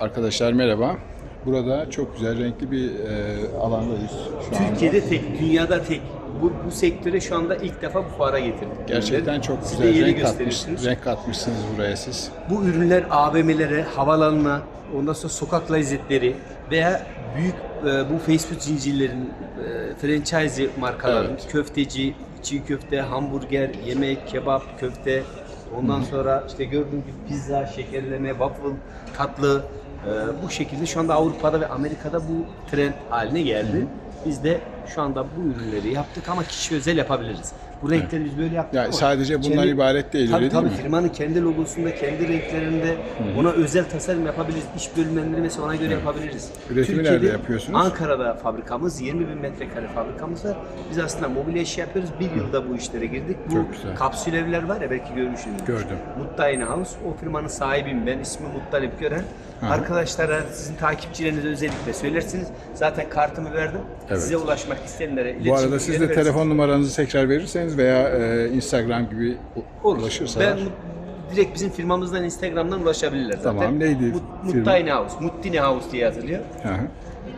Arkadaşlar merhaba. Burada çok güzel renkli bir e, alandayız şu anda. Türkiye'de tek, dünyada tek. Bu, bu sektöre şu anda ilk defa bu fuara getirdik. Gerçekten çok Siz güzel renk, katmış, gösteriyorsunuz. renk katmışsınız buraya siz. Bu ürünler AVM'lere, havalanına, ondan sonra sokak lezzetleri veya büyük e, bu Facebook zincirlerin e, franchise markaların Evet. köfteci, çiğ köfte, hamburger, yemek, kebap, köfte ondan sonra işte gördüğünüz gibi pizza, şekerleme, waffle, tatlı e, bu şekilde şu anda Avrupa'da ve Amerika'da bu trend haline geldi. Biz de şu anda bu ürünleri yaptık ama kişi özel yapabiliriz. Bu renkleri biz böyle yaptık Yani ama sadece bundan kendi- ibaret değil, tabii, öyle değil tabii, mi? Firmanın kendi logosunda, kendi renklerinde ona özel tasarım yapabiliriz. İş bölümlerini mesela ona göre yapabiliriz. Üretimi nerede yapıyorsunuz? Ankara'da fabrikamız, 20 bin metrekare fabrikamız var. Biz aslında mobilya işi yapıyoruz. Bir yılda bu işlere girdik. Bu Çok güzel. kapsül evler var ya belki görmüşsünüz. Gördüm. Muttayne House. O firmanın sahibiyim ben. İsmi Muttalip Gören. Hı. Arkadaşlara, sizin takipçilerinize özellikle söylersiniz. Zaten kartımı verdim. Evet. Size ulaşmak isteyenlere Bu iletişim arada siz de telefon numaranızı tekrar verirseniz veya e, Instagram gibi Olur. ulaşırsalar. Ben direkt bizim firmamızdan Instagram'dan ulaşabilirler zaten. Tamam, neydi Mut- firma? Muttayne House, Muttine House diye yazılıyor. Hı hı.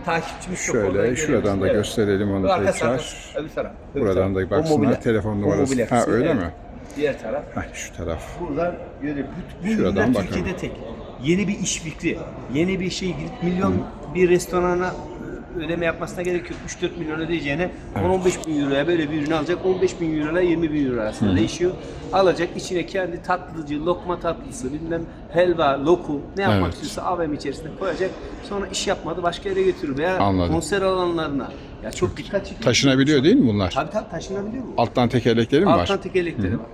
Takipçimiz çok Şöyle, şuradan da görebilirsiniz. gösterelim onu arka tekrar. öbür taraf. öbür Buradan taraf. da baksınlar, telefon numarası. Ha, öyle evet. mi? Diğer taraf. Heh, şu taraf. Buradan göre bu, bu Şuradan. Türkiye'de tek. Yeni bir iş fikri, yeni bir şey gidip milyon bir restorana ödeme yapmasına gerek yok. 3-4 milyon ödeyeceğine 10-15 bin euroya böyle bir ürün alacak. 15 bin euro ile 20 bin euro arasında değişiyor. Alacak içine kendi tatlıcı, lokma tatlısı, bilmem helva, lokum ne yapmak Evet. istiyorsa AVM içerisine koyacak. Sonra iş yapmadı başka yere götürür veya Anladım. konser alanlarına. Ya çok dikkat çekiyor. Taşınabiliyor değil mi bunlar? Tabii tabii taşınabiliyor mu? Alttan tekerlekleri mi var? Alttan tekerlekleri var.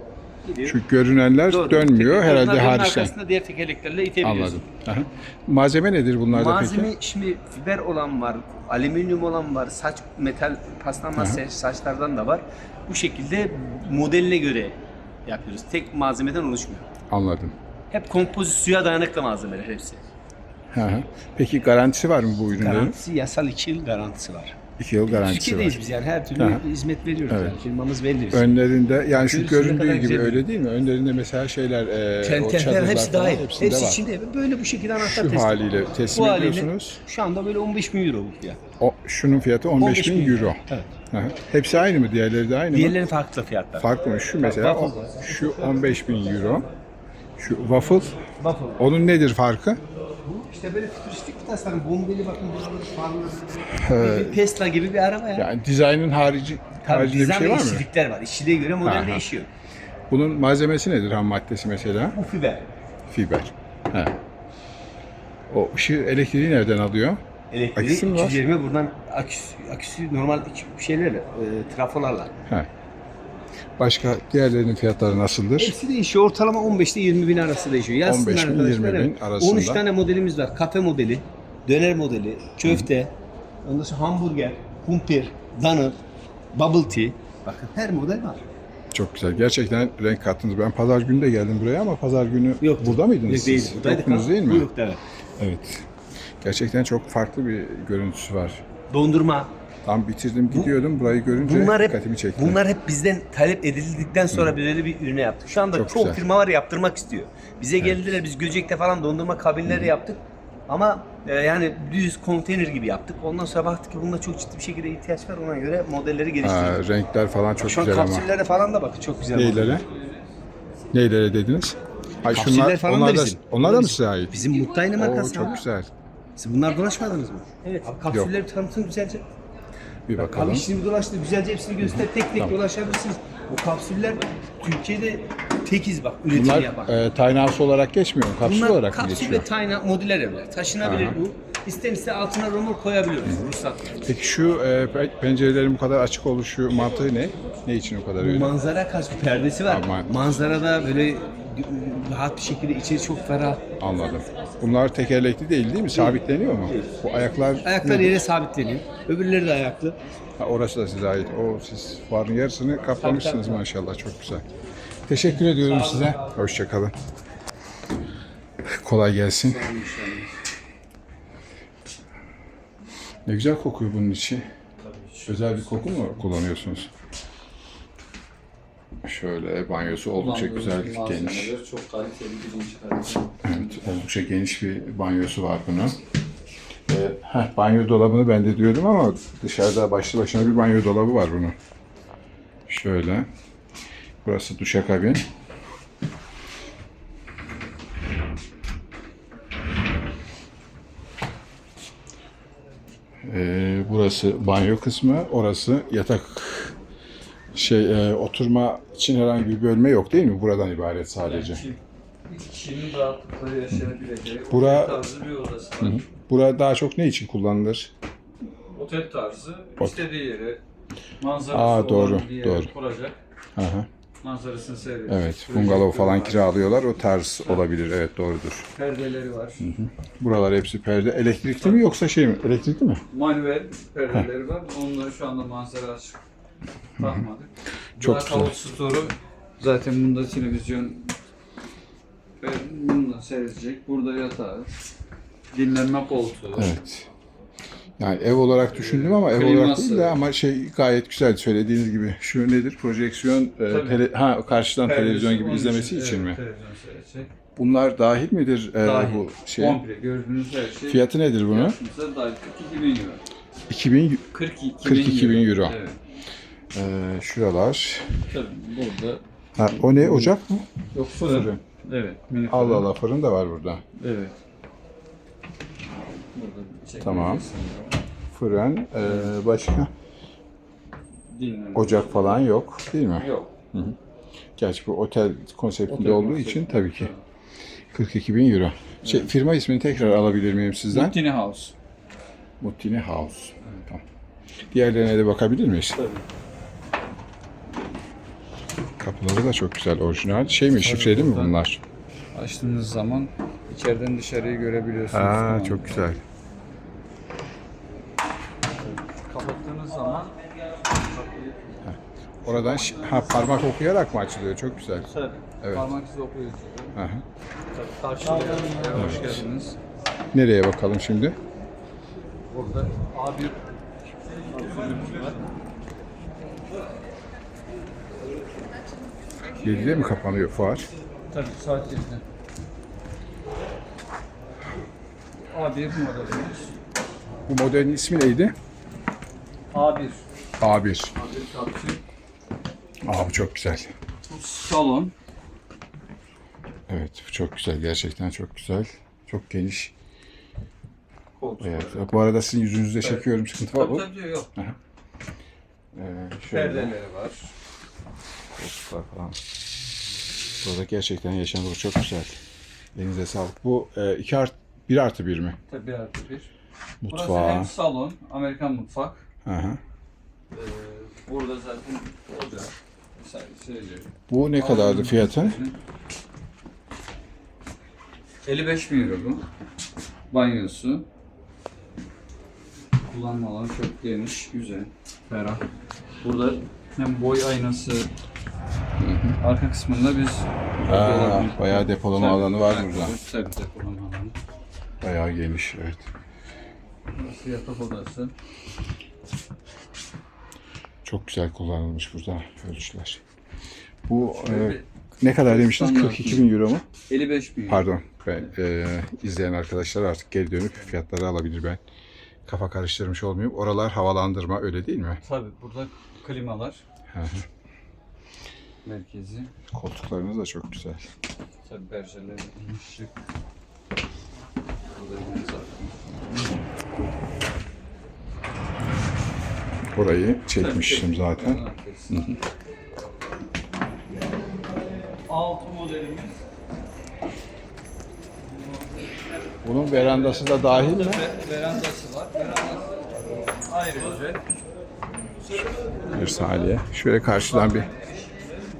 Gidiyor. Şu görünenler Doğru. dönmüyor herhalde hariçten. arkasında diğer tekerleklerle itebiliyorsun. Anladım. Aha. Malzeme nedir bunlarda Malzeme peki? şimdi fiber olan var, alüminyum olan var, saç metal paslanmaz saç- saçlardan da var. Bu şekilde modeline göre yapıyoruz. Tek malzemeden oluşmuyor. Anladım. Hep kompozit suya dayanıklı malzemeler hepsi. Hı. Peki garantisi var mı bu ürünlerin? Garantisi yasal 2 yıl garantisi var. 2 yıl garantisi Türkiye'deyiz var. biz yani her türlü Aha. hizmet veriyoruz Evet. yani firmamız belli bizim. Önlerinde yani şu göründüğü gibi öyle değil mi? Önlerinde mesela şeyler e, çadırlar hepsi falan dahil. Hepsi var. içinde böyle bu şekilde anahtar Şu teslim. haliyle teslim Bu haliyle ediyorsunuz. Şu anda böyle 15 bin euro bu fiyat. O, şunun fiyatı 15, bin euro. Evet. Hı hı. Hepsi aynı mı? Diğerleri de aynı mı? Diğerlerin farklı fiyatlar. Farklı mı? Şu mesela o- şu 15 bin euro. Şu waffle. Waffle. Onun nedir farkı? Bu işte böyle fütüristik bir tasarım. Bombeli bakın buraları farlı. Bir Tesla gibi bir araba ya. Yani dizaynın harici Tabii haricinde bir dizayn şey ve var mı? işçilikler var. İşçiliğe göre model Aha. değişiyor. Bunun malzemesi nedir ham maddesi mesela? Bu fiber. Fiber. He. O ışığı elektriği nereden alıyor? Elektriği Aküsü mü var? 220 buradan aküsü, aküsü normal şeylerle, e, trafolarla. He. Başka diğerlerinin fiyatları nasıldır? Hepsi değişiyor. Ortalama 15 ile 20 bin arası değişiyor. Yazsınlar 15 bin, arkadaşlar, 20 bin evet. arasında. 13 tane modelimiz var. Kafe modeli, döner modeli, köfte, ondan sonra hamburger, kumpir, donut, bubble tea. Bakın her model var. Çok güzel. Gerçekten renk kattınız. Ben pazar günü de geldim buraya ama pazar günü Yok. burada mıydınız Yok, siz? değil. Buradaydık Yoktunuz değil mi? Yoktu evet. Evet. Gerçekten çok farklı bir görüntüsü var. Dondurma. Tam bitirdim gidiyordum. Burayı görünce Bunlar hep dikkatimi çekti. bunlar hep bizden talep edildikten sonra böyle bir ürüne yaptık. Şu anda Çok çok, güzel. firma var yaptırmak istiyor. Bize geldiler biz Göcek'te falan dondurma kabinleri yaptık. Ama e, yani düz konteyner gibi yaptık. Ondan sonra baktık ki bunda çok ciddi bir şekilde ihtiyaç var. Ona göre modelleri Ha, geliştirdik. renkler falan çok Şu güzel ama. kapsüllere falan da bakın çok güzel. Neylere? Neylere dediniz? Ay Kapsüller şunlar, falan onlar da da, bizim. onlar da mı size ait? Bizim Muttayne Oo, markası. çok abi. güzel. Siz bunlar dolaşmadınız mı? Evet. Abi kapsülleri tanıtın güzelce. Bir Abi bakalım. şimdi dolaştı. Güzelce hepsini göster. Tek tek dolaşabilirsiniz. O kapsüller Türkiye'de tekiz bak üretim Bunlar yapan. e, tiny house olarak geçmiyor mu? Kapsül Bunlar olarak mı kapsül geçiyor? ve tayna modüler evler. Taşınabilir Aha. bu. İstenirse altına romor koyabiliyoruz. Ruhsat. Peki şu e, pe- pencerelerin bu kadar açık oluşu mantığı ne? Ne için o kadar Bu öyle? manzara kaç bir perdesi var. Aman. Manzarada böyle rahat bir şekilde içeri çok ferah. Anladım. Bunlar tekerlekli değil değil mi? Sabitleniyor mu? Bu ayaklar Ayaklar yere sabitleniyor. Öbürleri de ayaklı. Ha, orası da size ait. O siz fuarın yarısını kaplamışsınız maşallah. Çok güzel. Teşekkür ediyorum size. Hoşçakalın. Kolay gelsin. Ne güzel kokuyor bunun içi. Özel bir koku mu kullanıyorsunuz? Şöyle banyosu oldukça güzel, geniş. Çok kaliteli birinci kalite. Evet. oldukça geniş bir banyosu var bunun. Ee, heh, banyo dolabını ben de diyordum ama dışarıda başlı başına bir banyo dolabı var bunun. Şöyle. Burası duşakabin. Ee, burası banyo kısmı, orası yatak şey e, oturma için herhangi bir bölme yok değil mi? Buradan ibaret sadece. İki kişinin rahatlıkla yaşayabileceği Bura- otel tarzı bir odası var. Bura daha çok ne için kullanılır? Otel tarzı istediği yere manzarası Aa, olan doğru, bir yere doğru. kuracak. Aha. Manzarasını seyredecek. Evet, bungalov falan kiralıyorlar. O tarz olabilir. Evet, doğrudur. Perdeleri var. Buralar hepsi perde. Elektrikli mi yoksa şey mi? Elektrikli mi? Manuel perdeleri var. Onları şu anda manzara açık. Bakmadık. Çok Black güzel. Out Store'u zaten bunda televizyon ve bunu da seyredecek. Burada yatağı. Dinlenme koltuğu. Evet. Yani ev olarak düşündüm ama ev olarak Kliması. değil de ama şey gayet güzel söylediğiniz gibi. Şu nedir? Projeksiyon e, tele- ha karşıdan televizyon gibi izlemesi için evet, mi? Televizyon seyredecek. Bunlar dahil midir e, Dahil. bu şey? Komple gördüğünüz her şey. Fiyatı nedir bunun? Fiyatımıza dahil 42 bin euro. 2000 42 42 bin euro. Evet. E, şuralar. Tabii burada. Ha, o ne? Ocak mı? Yok fırın. Evet. Mini fırın. Allah Allah fırın da var burada. Evet. Burada. Tamam. Fırın, e, başka Dinlenme. ocak falan yok değil mi? Yok. Gerçi bu otel konseptinde Otel olduğu konsepti. için tabii ki. 42 bin euro. Şey, Firma ismini tekrar alabilir miyim sizden? Muttini House. Muttini House. Tamam. Diğerlerine de bakabilir miyiz? Tabii. Kapıları da çok güzel, orijinal. Şey mi, şifreli mi buradan- bunlar? Açtığınız zaman içeriden dışarıyı görebiliyorsunuz. Aa, Tamam. çok güzel. Kapattığınız zaman Oradan şi- ha, parmak okuyarak mı açılıyor? Çok güzel. Tabii. Evet. Parmak izi. Aha. Tabii karşıya hoş geldiniz. Nereye bakalım şimdi? Burada A1 var. 7'de mi kapanıyor fuar? Tabii saat 7'de. A1 modelimiz. Bu modelin ismi neydi? A1. A1. A1 kapçı. Aa bu çok güzel. Bu salon. Evet bu çok güzel. Gerçekten çok güzel. Çok geniş. Koltuk. Evet. Bu arada sizin yüzünüzde çekiyorum. Sıkıntı var Tabii mı? tabii yok. Ee, şöyle Perdeleri var. Koltuklar falan. Burada gerçekten yaşanır. Çok güzel. Elinize sağlık. Bu 2 art 1 artı 1 mi? Tabii bir artı bir. Burası Mutfağı. hem salon, Amerikan mutfak. Hı hı. Ee, burada zaten ocak. Sadece Bu ne kadardı fiyatı? 55 bin euro bu. Banyosu. Kullanma alanı çok geniş, güzel, ferah. Burada hem boy aynası arka kısmında biz Aa, bayağı depolama alanı var burada. Tabii depolama alanı. Bayağı geniş evet. Burası yatak odası. Çok güzel kullanılmış burada ölçüler. Bu e, ne kadar demiştiniz? Standart 42 bin euro mu? 55 bin. Pardon. Ben, e, izleyen arkadaşlar artık geri dönüp fiyatları alabilir ben. Kafa karıştırmış olmayayım. Oralar havalandırma öyle değil mi? Tabii burada klimalar Hı hı. Merkezi. Koltuklarınız da çok güzel. Tabii berjerler şık. Orayı çekmiştim zaten. Altı modelimiz. Bunun verandası da dahil mi? Ve- verandası var. Verandası ayrıca Bir saniye. Şöyle karşıdan bir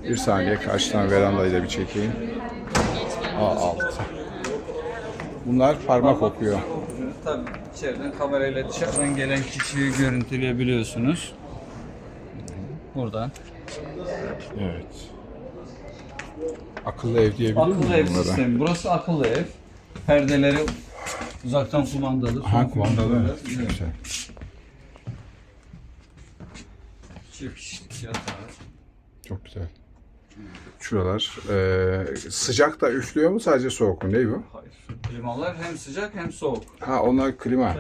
bir saniye karşıdan verandayı da bir çekeyim. A6. Bunlar parmak okuyor. Tabii içeriden kamerayla dışarıdan gelen kişiyi görüntüleyebiliyorsunuz. Buradan. Evet. Akıllı ev diyebilir Akıllı miyim ev bunlara? sistemi. Burası akıllı ev. Perdeleri uzaktan kumandalı. Ha kumandalı. Evet. Çok güzel. Çift kişilik yatağı. Çok güzel. Şuralar. Ee, sıcak da üflüyor mu sadece soğuk mu? Ne bu? Hayır. Klimalar hem sıcak hem soğuk. Ha onlar klima.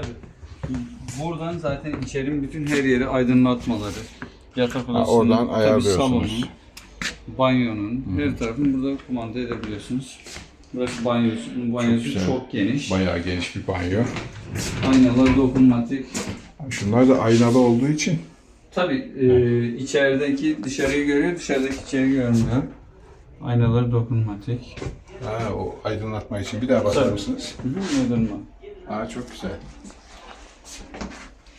Buradan zaten içerinin bütün her yeri aydınlatmaları. Yatak odasının, oradan tabii ayarlıyorsunuz. salonun, banyonun, her tarafını burada kumanda edebiliyorsunuz. Burası banyosu, banyosu güzel. çok, geniş. Bayağı geniş bir banyo. Aynalar dokunmatik. Şunlar da aynalı olduğu için Tabii e, içerideki dışarıyı görüyor, dışarıdaki içeri görmüyor. Aynaları dokunmatik. ha, o aydınlatma için bir daha basar mısınız? Hı hı, aydınlatma. Ha, çok güzel.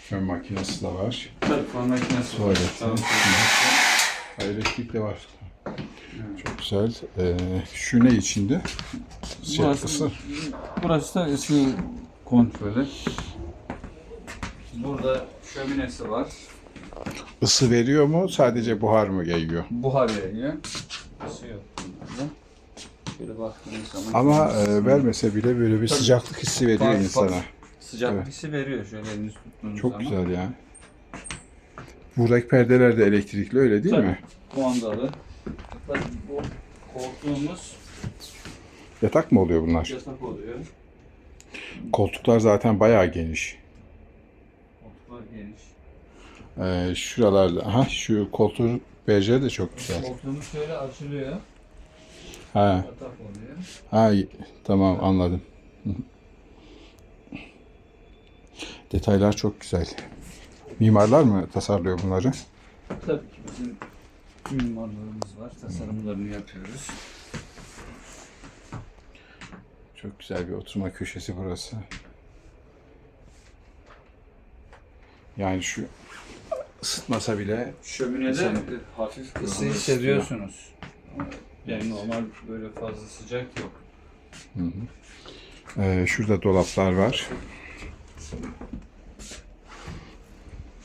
Fön makinesi de var. Tabii fön makinesi var. Tuvaleti. Elektrik de var. Çok güzel. Ee, şu ne içinde? Şey, Burası, burası da ısı kontrolü. Burada şöminesi var. Isı veriyor mu? Sadece buhar mı yayıyor? Buhar yayıyor. Isı yok. Şöyle baktığınız zaman Ama e, vermese bile böyle bir sıcaklık hissi veriyor Bak, insana. bak. sıcak Evet. hissi veriyor şöyle eliniz tuttuğunuz Çok zaman. güzel ya. Buradaki perdeler de elektrikli öyle değil Tabii. mi? Kumandalı. Hatta bu koltuğumuz Yatak mı oluyor bunlar? yatak oluyor. Koltuklar zaten bayağı geniş. Koltuklar geniş. Ee, şuralarda, ha şu koltuğun berjeri de çok güzel. Koltuğumuz şöyle açılıyor. Ha, Yatak oluyor. ha tamam anladım. Detaylar çok güzel. Mimarlar mı tasarlıyor bunları? Tabii ki bizim mimarlarımız var. Tasarımlarını yapıyoruz. Çok güzel bir oturma köşesi burası. Yani şu ısıtmasa bile Şöminede İnsan- hafif ısı hissediyorsunuz. Yani normal böyle fazla sıcak yok. Ee, şurada dolaplar var.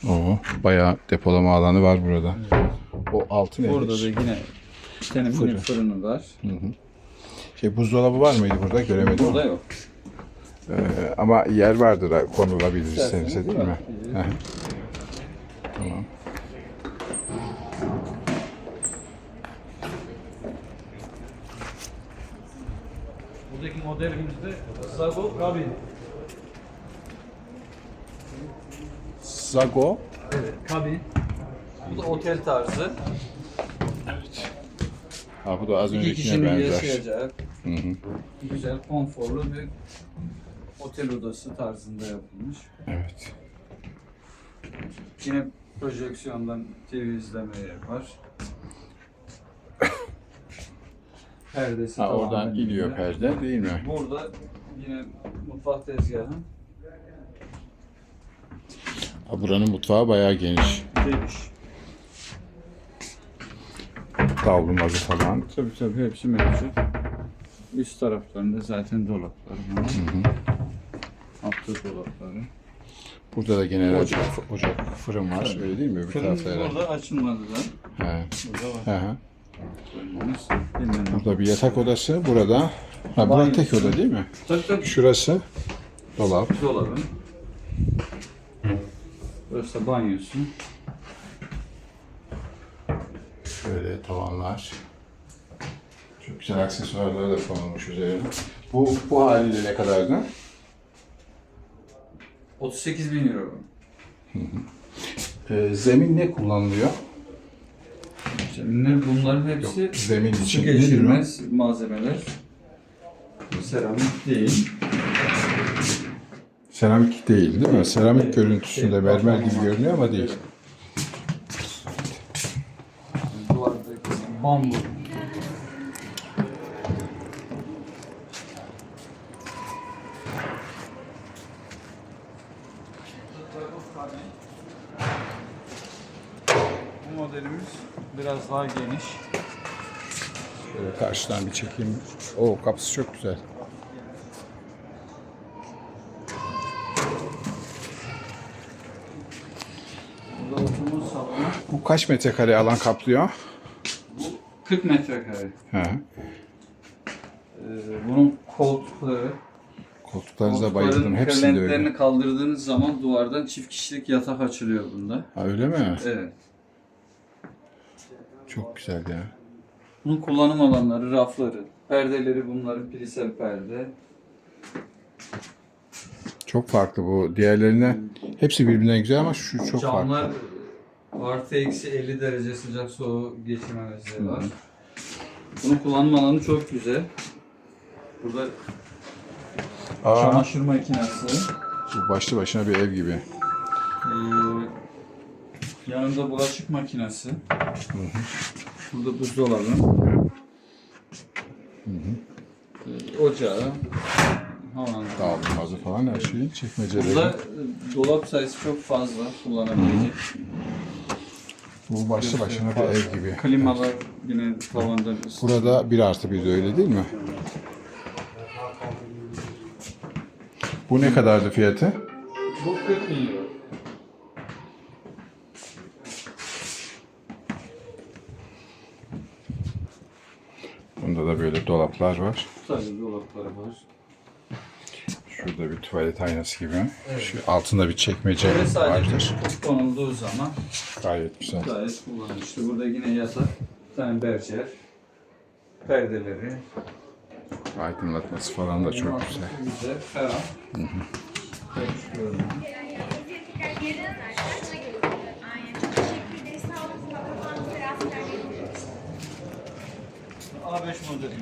Oo, bayağı depolama alanı var burada. O altı nedir? Burada da yine bir tane mini Fırın. fırını var. Şey buzdolabı var mıydı burada? Göremedim. Burada yok. Ee, ama yer vardır konulabilir istenirse değil mi? konulabilir. Tamam. Buradaki modelimizde Zago Cabin. Zago. Evet, kabin. Bu da otel tarzı. Ha, bu da az İki öncekine kişinin benzer. yaşayacağı Hı hı. güzel, konforlu bir otel odası tarzında yapılmış. Evet. Yine projeksiyondan TV izlemeye var. Perdesi Ha, oradan iniyor yine. perde değil mi? Burada yine mutfak tezgahı Ha, buranın mutfağı bayağı geniş. geniş. Davlumbazı falan. Tabii tabii hepsi mevcut. Üst taraflarında zaten dolaplar var. Altta dolapları. Burada da gene ocak, ocak fırın var. Öyle değil mi? Fırın tarafta herhalde. burada açılmadı da. He. Burada var. Hı hı. Fırınımız. Burada bir yatak odası. Burada. Ha, burası Banyosu. tek oda değil mi? Tabii tabii. Şurası dolap. Dolabı. Burası da banyosu. Şöyle tavanlar. Çok güzel aksesuarlar da konulmuş üzerine. Bu, bu haliyle ne kadardı? 38 bin euro. Ee, zemin ne kullanılıyor? Zeminler bunların hepsi Yok, zemin su için geçirmez malzemeler. Seramik değil. Seramik değil değil mi? Seramik görüntüsünde Evet, mermer gibi görünüyor ama değil. Duvardaki bambu. Bu modelimiz biraz daha geniş. Şöyle karşıdan bir çekeyim. O kapısı çok güzel. Burada oturma salonu. Bu kaç metrekare alan kaplıyor? 40 metrekare. He. Ee, bunun koltukları, Koltuklarınıza koltukların bayıldım. Hepsinde öyle. kaldırdığınız zaman duvardan çift kişilik yatak açılıyor bunda. Ha, öyle mi? Evet. Çok güzel ya. Bunun kullanım alanları, rafları, perdeleri bunların pilisel perde. Çok farklı bu. Diğerlerine hepsi birbirinden güzel ama şu çok Camlar farklı. artı eksi 50 derece sıcak soğuğu geçirme özelliği var. Bunun kullanım alanı çok güzel. Burada Aa, çamaşır makinesi. bu başlı başına bir ev gibi. Ee, yanında bulaşık makinesi. Burada buzdolabı. Ee, ocağı. Dağılmazı falan her şeyin çekmeceleri. Burada e, dolap sayısı çok fazla kullanabilecek. Bu başlı başına bir ev gibi. Klimalar yine tavanda. Burada bir artı bir de öyle değil mi? Bu ne kadardı fiyatı? Bu 40 bin Bunda da böyle dolaplar var. Sadece dolapları var. Şurada bir tuvalet aynası gibi. Şu altında bir çekmece Ve sadece vardır. konulduğu zaman Gayet güzel. gayet kullanışlı. Burada yine yatak, bir tane berjer, perdeleri. Aydınlatması falan da çok güzel. Ferah. Hoş görünüyor. ficar virando Aynen. Çok teşekkür ederiz. Sağ olun. Kafanızı biraz terleyin. A5 modeli.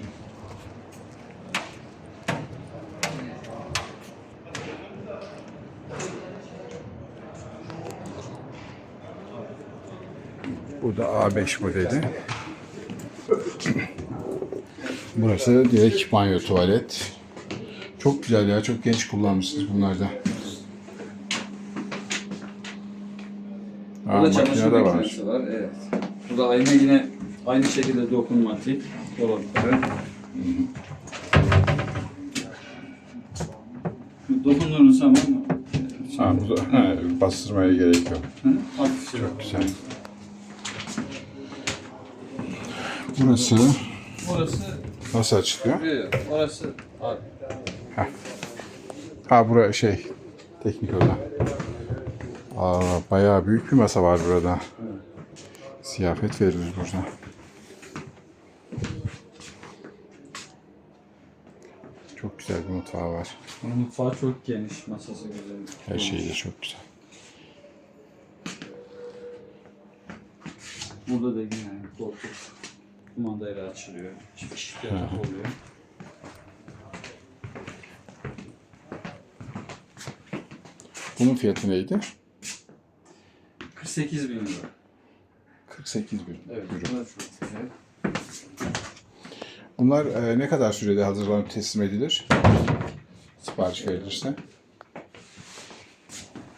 Bu da A5 modeli. Burası direkt banyo tuvalet. Çok güzel ya. Çok genç kullanmışsınız bunlarda. Burada çamaşır makine de var. makinesi var. Evet. Burada ayna yine aynı şekilde dokunmatik dolapları. Dokunduğunuz zaman Ha, bu da, ha, bastırmaya gerek yok. Hı, hafif şey. Güzel. Burası Burası nasıl açılıyor? bir, orası Ha bura şey teknik oda. Aa, bayağı büyük bir masa var burada. Ziyafet verilir burada. Çok güzel bir mutfağı var. Mutfağı çok geniş, masası güzel. Her şeyi de çok güzel. Burada da yine koltuk kumandayla açılıyor. Çift kişilik yatak oluyor. Bunun fiyatı neydi? 48 bin lira. 48 bin. Evet, çok güzel. Bunlar e, ne kadar sürede hazırlanıp teslim edilir? Sipariş verilirse.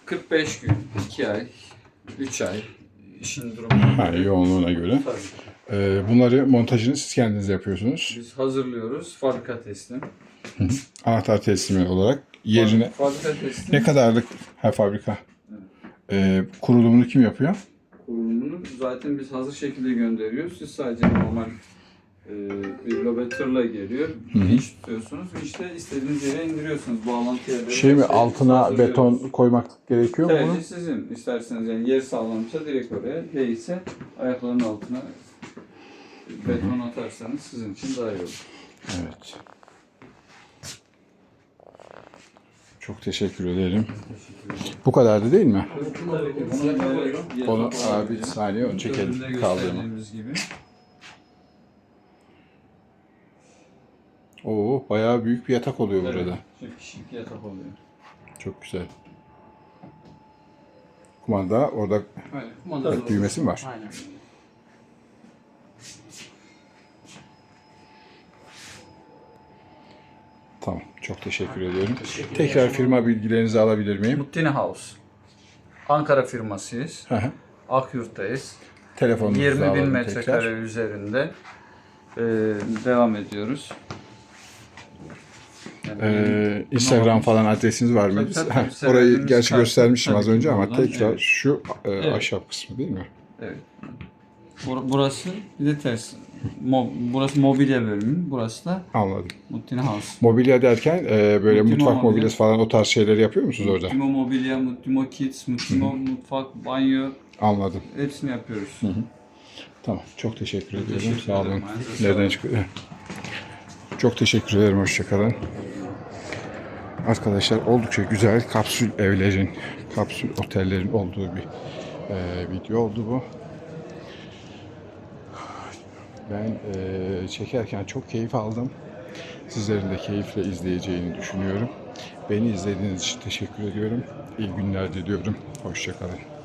45 gün, 2 ay, 3 ay işin durumuna Ha, yoğunluğuna göre. Tabii. E, bunları montajını siz kendiniz yapıyorsunuz. Biz hazırlıyoruz, fabrika teslim. Anahtar teslimi olarak yerine Fabrika teslim. ne kadarlık ha fabrika e, kurulumunu kim yapıyor? kurulumunu zaten biz hazır şekilde gönderiyoruz. Siz sadece normal e, bir lobetörle geliyor. Vinç tutuyorsunuz. Vinçte istediğiniz yere indiriyorsunuz. Bağlantı yerleri. Şey mi altına beton koymak gerekiyor mu? Tercih sizin. İsterseniz yani yer sağlamsa direkt oraya. Değilse ayaklarının altına beton atarsanız sizin için daha iyi olur. Evet. Çok teşekkür ederim. Bu kadardı değil mi? Bunu. Onu abi bir saniye çekelim kaldırma. gibi. Oo bayağı büyük bir yatak oluyor burada. Evet, Çift kişilik yatak oluyor. Çok güzel. Kumanda orada Aynen. Kumanda düğmesi mi var? Aynen. Tamam. Çok teşekkür ediyorum. Tekrar firma bilgilerinizi alabilir miyim? Muttine House. Ankara firmasıyız. Hı hı. Akyurt'tayız. Telefonunuzu 20 bin metrekare üzerinde ee, devam ediyoruz. Ee, Instagram falan adresiniz var mı? Orayı gerçi göstermiştim az önce ama tekrar şu e, ahşap kısmı değil mi? Evet. Bur- Burası bir de ters. Mo- burası mobilya bölümü. Burası da Anladım. Muttine House. Mobilya derken e, böyle Mutlimo mutfak mobilya. mobilyası falan o tarz şeyleri yapıyor musunuz orada? Muttimo mobilya, Muttimo kids, Muttimo mutfak, banyo Anladım. hepsini yapıyoruz. Tamam. Çok teşekkür ediyorum. teşekkür Sağ olun. ederim. Ayağınıza Nereden çıkıyor? Çok teşekkür ederim. Hoşçakalın. Arkadaşlar oldukça güzel kapsül evlerin, kapsül otellerin olduğu bir e, video oldu bu. Ben e, çekerken çok keyif aldım. Sizlerin de keyifle izleyeceğini düşünüyorum. Beni izlediğiniz için teşekkür ediyorum. İyi günler diliyorum. Hoşçakalın.